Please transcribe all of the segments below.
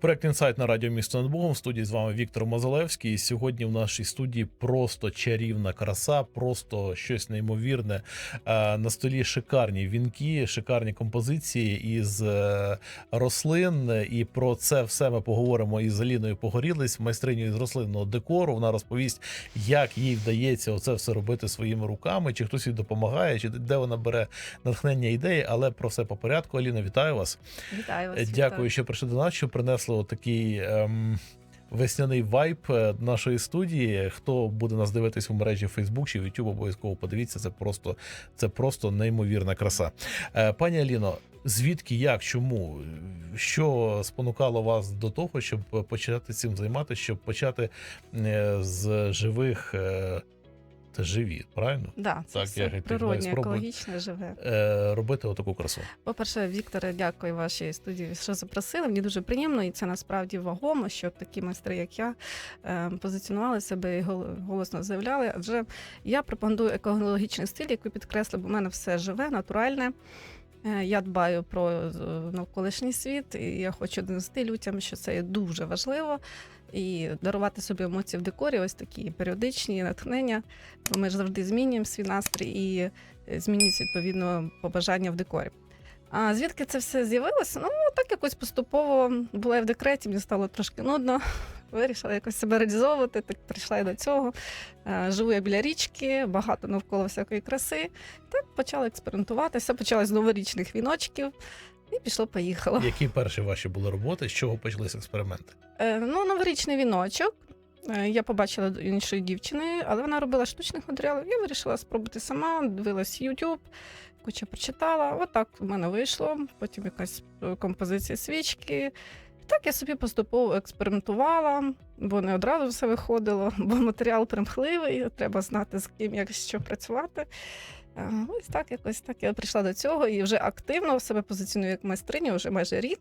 Проект інсайт на радіо місто над Богом. В студії з вами Віктор Мозалевський. І сьогодні в нашій студії просто чарівна краса, просто щось неймовірне. Е, На столі шикарні вінки, шикарні композиції із е, рослин. І про це все ми поговоримо із Аліною Погорілись, майстриню з рослинного декору. Вона розповість, як їй вдається оце все робити своїми руками, чи хтось їй допомагає, чи де вона бере натхнення ідеї. Але про все по порядку. Аліна, вітаю вас. Вітаю вас. Е, Дякую, що прийшли до нас, що принесли такий ем, весняний вайб е, нашої студії. Хто буде нас дивитись у мережі Facebook чи YouTube, обов'язково подивіться. Це просто, це просто неймовірна краса. Е, пані Аліно, звідки, як, чому? Що спонукало вас до того, щоб почати цим займатися, щоб почати е, з живих е, та живі, правильно? Да, це Так, все я природне, екологічне, живе. Е, робити отаку красу. По-перше, Вікторе, дякую вашій студії, що запросили. Мені дуже приємно, і це насправді вагомо, що такі майстри, як я, е, позиціонували себе і гол- голосно заявляли. Адже я пропагандую екологічний стиль, який підкреслив, бо в мене все живе, натуральне. Е, Я дбаю про навколишній світ, і я хочу донести людям, що це є дуже важливо. І дарувати собі емоції в декорі, ось такі періодичні натхнення. Ми ж завжди змінюємо свій настрій і е, змінюється відповідно побажання в декорі. А звідки це все з'явилося? Ну, так якось поступово була я в декреті, мені стало трошки нудно. Вирішила якось себе реалізовувати, так прийшла я до цього. Е, Живу я біля річки, багато навколо всякої краси. Так почала експериментувати. Все почалось з новорічних віночків, і пішло-поїхало. Які перші ваші були роботи? З чого почалися експерименти? Е, Ну, новорічний віночок. Е, Я побачила іншої дівчини, але вона робила штучних матеріалів. Я вирішила спробувати сама, дивилась YouTube, куча прочитала. Отак в мене вийшло. Потім якась композиція свічки. Так я собі поступово експериментувала, бо не одразу все виходило, бо матеріал примхливий, треба знати, з ким як що працювати. Ось так, якось так я прийшла до цього і вже активно себе позиціоную як майстриня вже майже рік.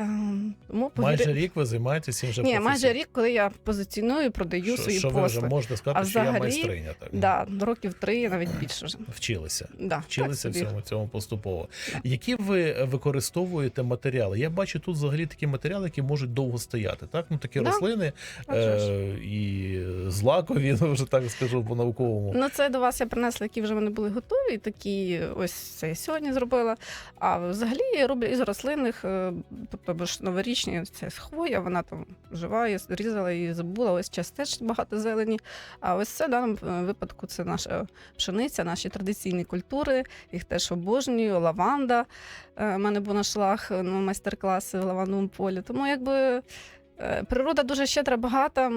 Ем, Тому Майже рік ви займаєтеся вже ні, майже рік, коли я позиціоную і продаю що, свої що ви вже послуги. можете сказати, А що я майстриня. Так Да, років три, навіть більше вже. вчилися. Да, Вчилися собі. всьому цьому поступово. Да. Які ви використовуєте матеріали? Я бачу тут взагалі такі матеріали, які можуть довго стояти. Так, ну такі Да, рослини а е- і злакові, ну вже так скажу по науковому. Ну, це до вас я принесла, які вже вони були готові. Такі ось це я сьогодні зробила. А взагалі я роблю із рослинних, е, тобто бо ж новорічні, це хвоя, вона там жива, я різала і забула. Ось час теж багато зелені. А ось це в даному е, випадку це наша пшениця, наші традиційні культури. Їх теж обожнюю. Лаванда. Е, У мене був на шлах е, ну, майстер-класи в лавандовому полі. Тому якби природа дуже щедра, багата.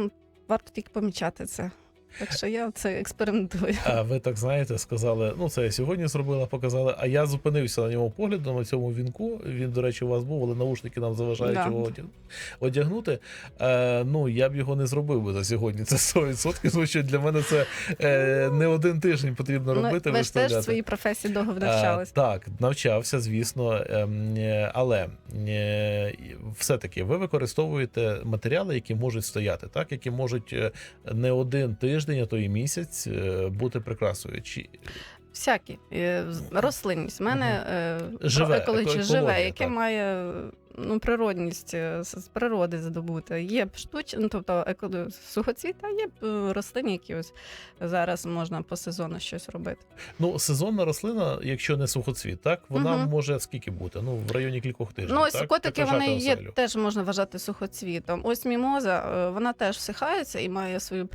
Варто тільки помічати це. Так що я це експериментую. А ви так знаєте, сказали, ну це я сьогодні зробила, показали. А я зупинився на ньому поглядом на цьому вінку. Він, до речі, у вас був, але наушники нам заважають Да. його одяг- одягнути. Е, ну я б його не зробив би за сьогодні. Це 100%, тому що для мене це е, не один тиждень потрібно робити. Ну, ви ж теж в своїй професії довго Е, навчались. Так, навчався, звісно. Ем, е, Але е, все-таки ви використовуєте матеріали, які можуть стояти, так, які можуть е, не один тиждень, а то і місяць е, бути прикрасою. Чи Всякі Е, рослинність. У мене угу. Живе, екологія, еко- живе, яке має ну, природність е, з природи здобути. Є штучні, ну, тобто еко- сухоцвіт, а є е, рослини, які ось зараз можна по сезону щось робити. ну сезонна рослина, якщо не сухоцвіт, так вона Мгм. може скільки бути? Ну в районі кількох тижнів. Ну, ось так? котики Прикрашати вони є, теж можна вважати сухоцвітом. Ось мімоза, е, вона теж всихається і має свою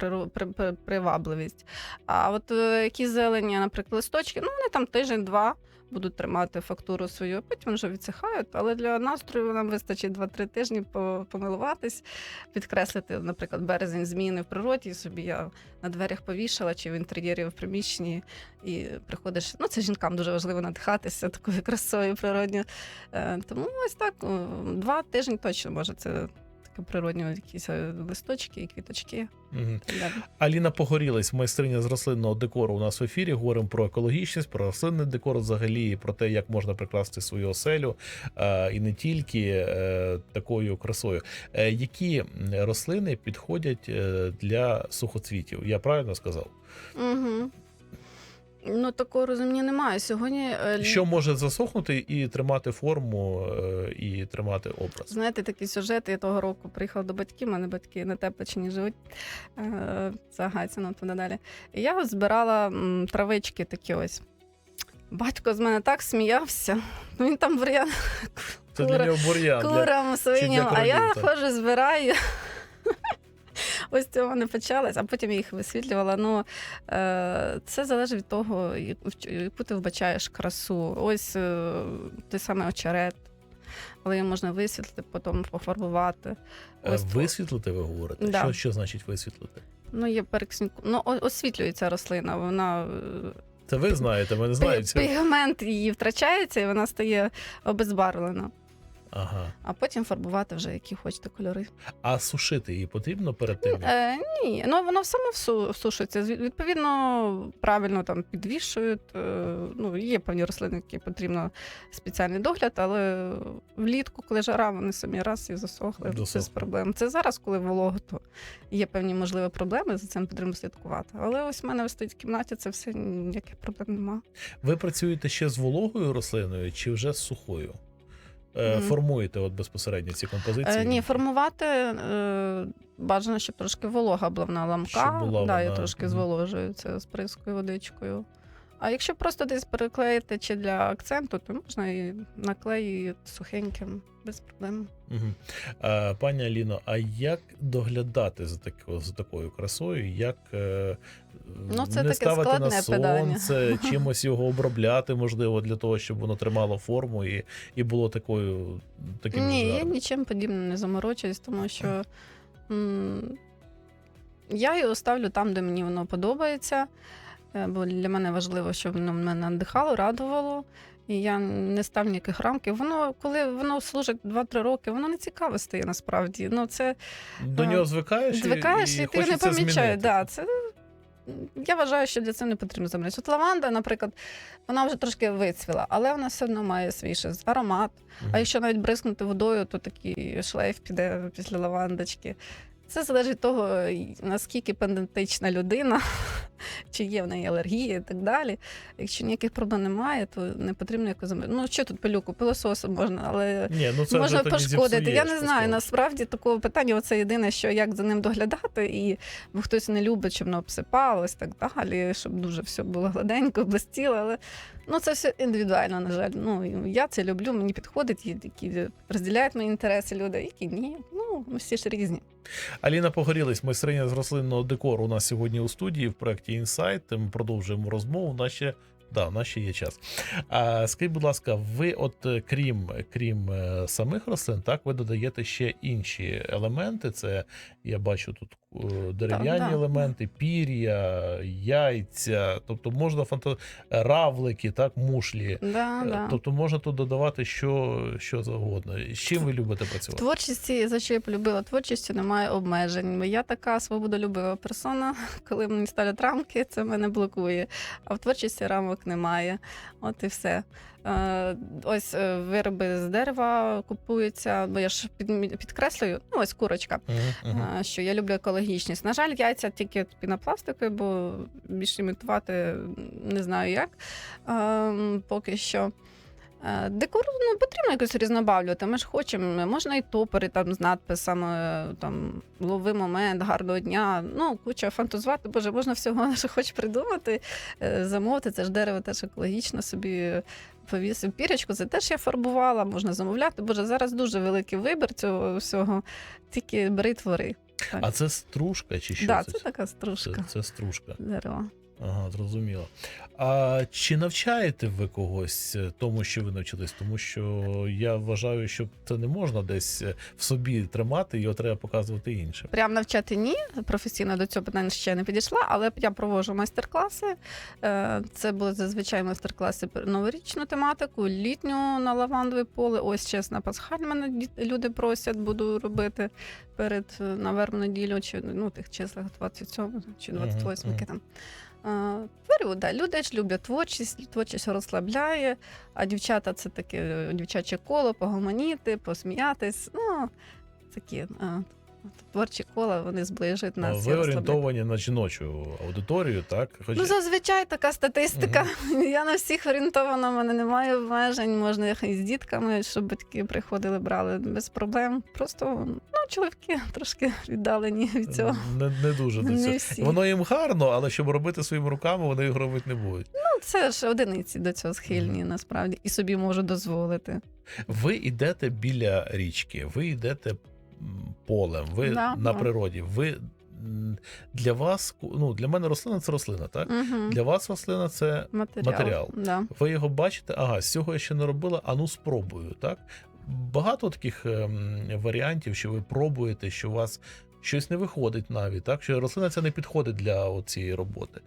привабливість. А от е, які зелені, наприклад, листочки, ну вони там тиждень-два будуть тримати фактуру свою, потім вже відсихають. Але для настрою нам вистачить 2-3 тижні по- помилуватись, підкреслити, наприклад, березень зміни в природі. Собі я на дверях повішала чи в інтер'єрі в приміщенні, і приходиш. Ну, це жінкам дуже важливо надихатися такою красою природньою. Е, Тому ось так, два тижні точно може це природні якісь е, листочки і квіточки. Далі. Аліна Погорілась, майстриня з рослинного декору у нас в ефірі. Говоримо про екологічність, про рослинний декор взагалі, і про те, як можна прикрасти свою оселю, е, і не тільки е, такою красою. Е, які рослини підходять для сухоцвітів? Я правильно сказав? Угу. Ну такого розуміння немає. Сьогодні е, Що може засохнути і тримати форму, е, і тримати образ? Знаєте, такі сюжети. Я того року приїхала до батьків, у мене батьки на Тепечині живуть е, за Гайцином туди далі. І я збирала травички такі ось. Батько з мене так сміявся. Ну, Він там бур'ян курам свиням, а я ходжу, збираю. Ось цього не почалось, а потім я їх висвітлювала. Ну е, це залежить від того, яку ти вбачаєш красу. Ось е, той самий очерет, але його можна висвітлити, потім пофарбувати. Е, Ось Висвітлити, ви говорите? Да. Що, що значить висвітлити? Ну, є перексні... ну, освітлюється рослина, вона Це ви знаєте, ми не знаємо. пігмент її втрачається і вона стає обезбарвлена. Ага. А потім фарбувати вже які хочете кольори. А сушити її потрібно перед тим? Е, ні, ну воно само всу-. Зві- Відповідно, правильно там підвішують. Е, ну, є певні рослини, які потрібно спеціальний догляд, але влітку, коли жара, вони самі раз і засохли Досохли. без проблем. Це зараз, коли волого, то є певні можливі проблеми, за цим потрібно слідкувати. Але ось в мене ось стоїть в кімнаті, це все ніяких проблем немає. Ви працюєте ще з вологою рослиною чи вже з сухою? Мгм. Формуєте от безпосередньо ці композиції? Е, ні, формувати е, бажано, щоб трошки волога була вона ламка. Щоб була да, я вона, трошки мгм. зволожую це з прискою водичкою. А якщо просто десь переклеїти чи для акценту, то можна і наклею сухеньким, без проблем. Угу. А, пані Аліно, а як доглядати за, тако, за такою красою? Як е, Ну, це не таке ставити на складне питання. сонце, чимось його обробляти, можливо, для того, щоб воно тримало форму і, і було такою таким Ні, я нічим подібним не заморочуюсь, тому що м, я його ставлю там, де мені воно подобається. Е, Бо для мене важливо, щоб воно мене надихало, радувало. І я не ставлю ніяких рамків. Воно, коли воно служить 2-3 роки, воно не цікаве стає насправді. Ну, це До нього звикаєш, і- звикаєш, і, і, ти не помічаєш. Да, це, я вважаю, що для цього не потрібно замовлятися. От лаванда, наприклад, вона вже трошки вицвіла, але вона все одно має свій ще аромат. Мгм. А якщо навіть бризкнути водою, то такий шлейф піде після лавандочки. Це залежить від того, наскільки педантична людина, чи є в неї алергії і так далі. Якщо ніяких проблем немає, то не потрібно якось замовляти. Ну що тут пилюку, пилососом можна, але Ні, ну це можна пошкодити. Я не знаю. Насправді такого питання, оце єдине, що як за ним доглядати, і бо хтось не любить, щоб воно обсипалось так далі, щоб дуже все було гладенько, блистіло. Але ну це все індивідуально, на жаль. Ну я це люблю, мені підходить, які розділяють мої інтереси люди, які ні. Ну, ми всі ж різні. Аліна Погорілись, майстриня з рослинного декору у нас сьогодні у студії в проєкті Інсайт. Ми продовжуємо розмову. Ще, да, ще є час. А, скажіть, будь ласка, ви, от е, крім, крім е, самих рослин, так, ви додаєте ще інші елементи. Це я бачу тут дерев'яні да. елементи, пір'я, яйця, тобто можна фанта... равлики, так, мушлі. Да, Е, да. Тобто можна тут додавати що, що завгодно. З чим ви любите В працювати? творчості, за що я полюбила творчістю, немає обмежень. Я така свободолюбива персона. Коли мені ставлять рамки, це мене блокує. А в творчості рамок немає. От і все. Е, Ось е, вироби з дерева купуються, бо я ж підкреслюю, ну ось курочка. Мгм, мгм. е, Що я люблю екологічність. На жаль, яйця тільки от пінопластикою, бо більше імітувати не знаю як. Ем, Поки що. Е, Декор ну, потрібно якось різнобавлювати. Ми ж хочемо, можна і топори там з надписами, там лови момент, гарного дня. Ну, куча фантазувати, боже, можна всього, що хочеш придумати, е, замовити. Це ж дерево теж екологічно собі повісив пірочку. Це теж я фарбувала, можна замовляти. Боже, зараз дуже великий вибір цього всього. Тільки бери твори. Так. А це стружка чи що? да, це? це така стружка це стружка. дерева. Ага, зрозуміло. А чи навчаєте ви когось е, тому, що ви навчились? Тому що я вважаю, що це не можна десь е, в собі тримати, його треба показувати іншим. Прям навчати ні, професійно до цього питання ще не підійшла, але я проводжу майстер-класи. Е, Це були зазвичай майстер-класи про новорічну тематику, літню на лавандове поле. Ось чесно, пасхаль мене люди просять, буду робити перед е, на неділю, чи ну тих числах 27 чи Мгм, 28 мгм. які там. Е, Творю, да. Люди ж люблять творчість, творчість розслабляє, а дівчата це таке е, дівчаче коло, погомоніти, посміятись. Ну, такі. Творчі кола вони зближують нас. Ви орієнтовані на жіночу аудиторію, так? Хоч Ну, зазвичай така статистика. Я на всіх орієнтована, в мене немає обмежень. Можна і з дітками, щоб батьки приходили, брали без проблем. Просто ну, чоловіки трошки віддалені від цього. не, не дуже до цього. всі. Воно їм гарно, але щоб робити своїми руками, вони його робити не будуть. Ну, це ж одиниці до цього схильні, насправді, і собі можу дозволити. Ви йдете біля річки, ви йдете полем, ви Да, на да. природі. Ви для вас, ну для мене рослина це рослина, так? Угу. Для вас рослина це Матеріал. матеріал. Да. ви його бачите, ага, з цього я ще не робила, а ну спробую, так? Багато таких ем, варіантів, що ви пробуєте, що у вас щось не виходить навіть, так? Що рослина ця не підходить для цієї роботи.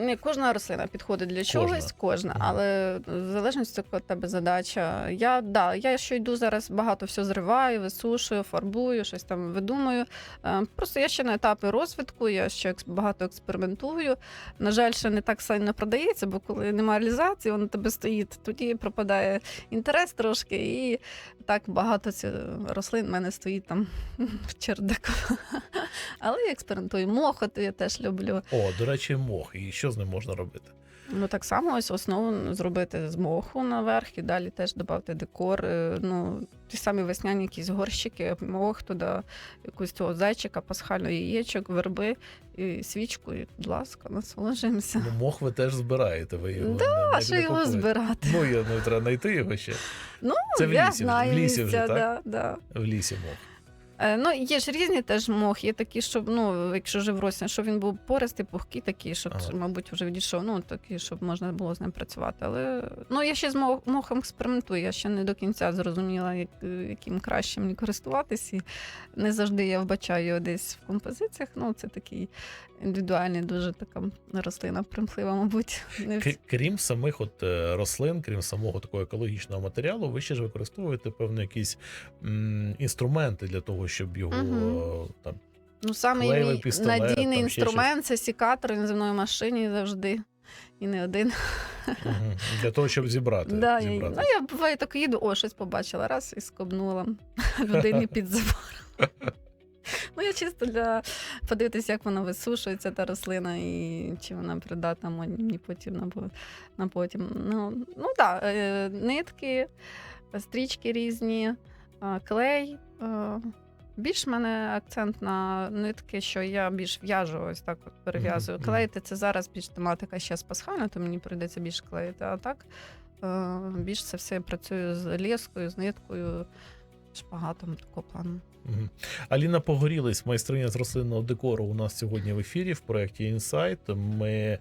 Не кожна рослина підходить для чогось, кожна, але в залежності яка в тебе задача. Я да, я що йду зараз багато все зриваю, висушую, фарбую, щось там видумую. Е, Просто я ще на етапі розвитку, я ще багато експериментую. На жаль, ще не так сильно продається, бо коли немає реалізації, воно тебе стоїть, тоді пропадає інтерес трошки, і так багато цих рослин в мене стоїть там в чердаку. Але я експериментую. Мохот я теж люблю. О, до речі, мох. І що з ним можна робити? Ну так само ось основу зробити з моху наверх і далі теж додати декор. е, Ну, ті самі весняні якісь горщики, мох туди, якусь цього зайчика, пасхального яєчок, верби і свічку. І, будь ласка, насолоджуємося. Ну, мох ви теж збираєте. Ви його Да, не, А не що його збирати? Ну, я не треба знайти його ще. Ну, Це в я лісі, знаю в лісі вже, так? да, да. В лісі мох. Е, Ну, є ж різні теж мох, є такі, щоб, ну, якщо жив рослин, щоб він був пористий, пухкий такий, щоб, Ага. мабуть, вже відійшов, ну, такий, щоб можна було з ним працювати. Але ну, я ще з мох- мохом експериментую, я ще не до кінця зрозуміла, як, е, яким краще мені користуватись. І не завжди я вбачаю його десь в композиціях. Ну, це такий індивідуальний, дуже така рослина примхлива, мабуть. К- Крім самих от е, рослин, крім самого такого екологічного матеріалу, ви ще ж використовуєте певно якісь м, інструменти для того, щоб його е, там Ну, саме Клеєвий пістолет, надійний там інструмент це сікатор, мною в машині завжди. І не один. мгм, для того, щоб зібрати. Да, я, зібрати. ну, я буває так їду, о, щось побачила, раз і скобнула людині під забором. Ну, я чисто для подивитися, як вона висушується, та рослина, і чи вона придатна мені потім на, на потім. Ну, ну так, е, нитки, стрічки різні, клей. Більш в мене акцент на нитки, що я більш в'яжу, ось так от перев'язую. Мгм, Клеїти це зараз більш тематика ще з пасхальна, то мені прийдеться більш клеїти. А так е, більш це все працюю з лескою, з ниткою, шпагатом такого плану. Мгм. Аліна Погорілись, майстриня з рослинного декору, у нас сьогодні в ефірі в проєкті Insight. Ми,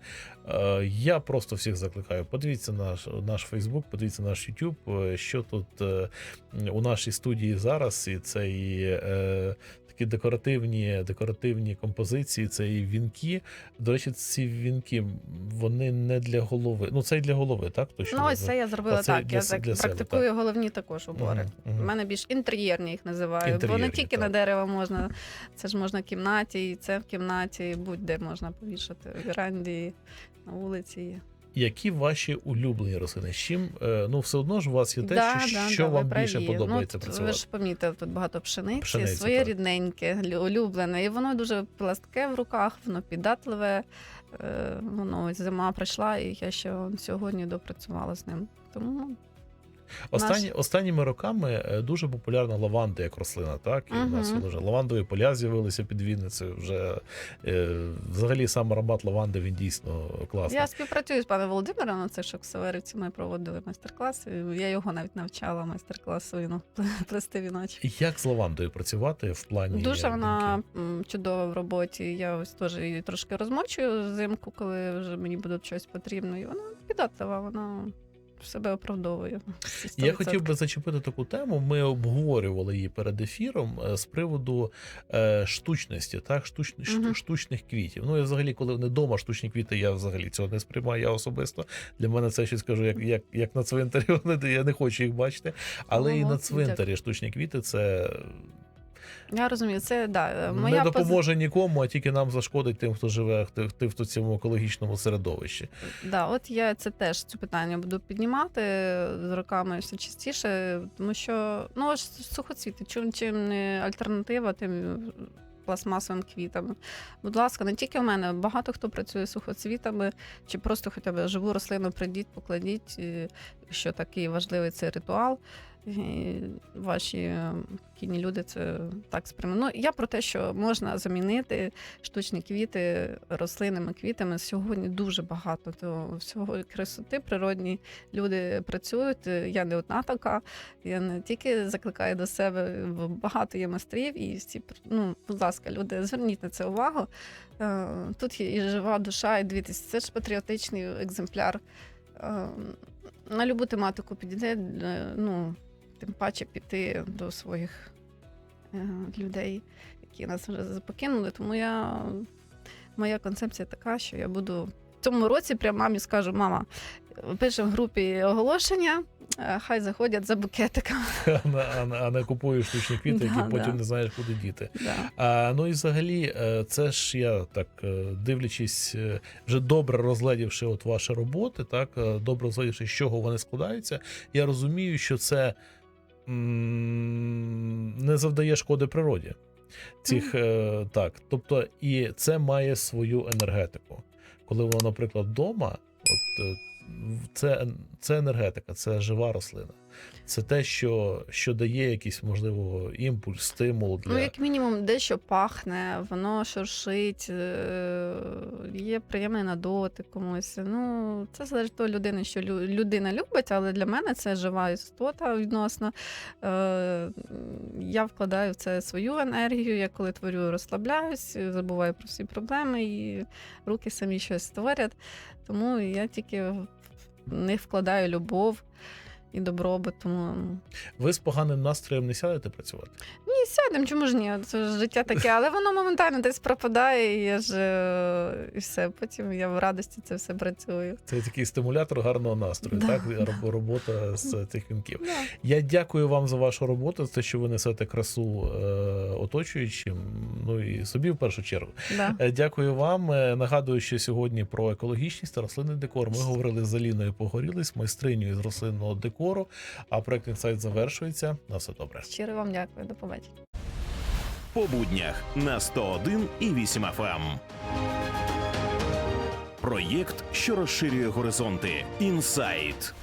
я просто всіх закликаю. Подивіться наш, наш Фейсбук, подивіться наш YouTube, е, що тут е, у нашій студії зараз, і це і е, такі декоративні, декоративні композиції, це і вінки. До речі, ці вінки вони не для голови. Ну, це і для голови, так? Точно Ну, ось це я зробила Оце так. для Я так для себе, практикую головні також убори. Мгм, мгм. У мене більш інтер'єрні їх називаю, бо не тільки так. на дерево можна, це ж можна в кімнаті, і це в кімнаті, будь-де можна повішати, в веранді, на вулиці. Які ваші улюблені рослини? З чим е, ну все одно ж у вас є те, що, що да, вам більше праві. подобається ну, працювати? Ви ж помітили, тут багато пшениці, Пшениці, своє так. рідненьке, улюблене. І воно дуже пластке в руках, воно піддатливе. Е, Воно зима прийшла, і я ще сьогодні допрацювала з ним. Тому Останні, останніми роками е, дуже популярна лаванда як рослина, так? І у нас вже лавандові поля з'явилися під Вінницею. Вже е, взагалі сам аромат лаванди він дійсно класний. Я співпрацюю з паном Володимиром. на Це що в Северівці ми проводили майстер-клас. Я його навіть навчала майстер-класу ну, плести віночки. Як з лавандою працювати в плані Дуже вона м, чудова в роботі. Я ось теж її трошки розмочую взимку, коли вже мені буде щось потрібно. І вона піддатлива, вона себе оправдовує. Я хотів би зачепити таку тему. Ми обговорювали її перед ефіром е, з приводу е, штучності, так, штуч, шту- Мгм. штучних квітів. Ну, я взагалі, коли вони вдома штучні квіти, я взагалі цього не сприймаю. Я особисто для мене це щось кажу, як, як, як на цвинтарі. Вони я не хочу їх бачити. Але і на цвинтарі штучні квіти це. Я розумію, це да, е, моя не пози- допоможе нікому, а тільки нам зашкодить тим, хто живе хто в цьому екологічному середовищі. Да, от я це теж це питання буду піднімати з роками все частіше, тому що ну ось сухоцвіти, чим чим не альтернатива, тим пластмасовим квітам. Будь ласка, не тільки в мене, багато хто працює сухоцвітами, чи просто хоча б живу рослину прийдіть, покладіть, і якщо такий важливий цей ритуал. І ваші е, кінні люди це так сприймуть. Ну, я про те, що можна замінити штучні квіти рослинними квітами. Сьогодні дуже багато того всього красоти природні люди працюють. Я не одна така. Я не тільки закликаю до себе, багато є майстрів, і всі ну, будь ласка, люди, зверніть на це увагу. Е, Тут є і жива душа, і дивіться, це ж патріотичний екземпляр. Е, На любу тематику підійде, е, ну, тим паче піти до своїх е, людей, які нас вже покинули. Тому я, моя концепція така, що я буду в цьому році прямо мамі скажу: мама, пишемо в групі оголошення, е, хай заходять за букетиком. А не, а не- а не купуєш штучні квіти, які Да, потім да. не знаєш, куди діти. Да. А, ну і взагалі, е, це ж я так дивлячись, вже добре розглядівши от ваші роботи, так добре розглядівши, з чого вони складаються, я розумію, що це не завдає шкоди природі. Цих е, так, тобто, і це має свою енергетику. Коли воно, наприклад, вдома, от е, це, це енергетика, це жива рослина. Це те, що, що дає якийсь, можливо, імпульс, стимул для Ну, як мінімум, дещо пахне, воно шуршить, е, є приємний на дотик комусь. Ну, це залежить від того людини, що лю- людина любить, але для мене це жива істота відносно. Е, Я вкладаю в це свою енергію. Я коли творю, розслабляюсь, забуваю про всі проблеми, і руки самі щось створять. Тому я тільки них вкладаю любов і добробут. Тому ви з поганим настроєм не сядете працювати. ні, сядемо, чому ж ні? Це ж життя таке, але воно моментально десь пропадає, і я ж е, і все. Потім я в радості це все працюю. Це такий стимулятор гарного настрою, Да, так? да. Робота з цих вінків. Да. Я дякую вам за вашу роботу, за те, що ви несете красу е, оточуючим, ну і собі в першу чергу. Да. Е, Дякую вам. Е, Нагадую, що сьогодні про екологічність та рослинний декор. Ми говорили з Аліною Погорілись, майстриню з рослинного декору. А проект інсайт завершується. На все добре. Щиро вам дякую, до побачення. по буднях на 101 і 8 FM. Проєкт, що розширює горизонти. Інсайт.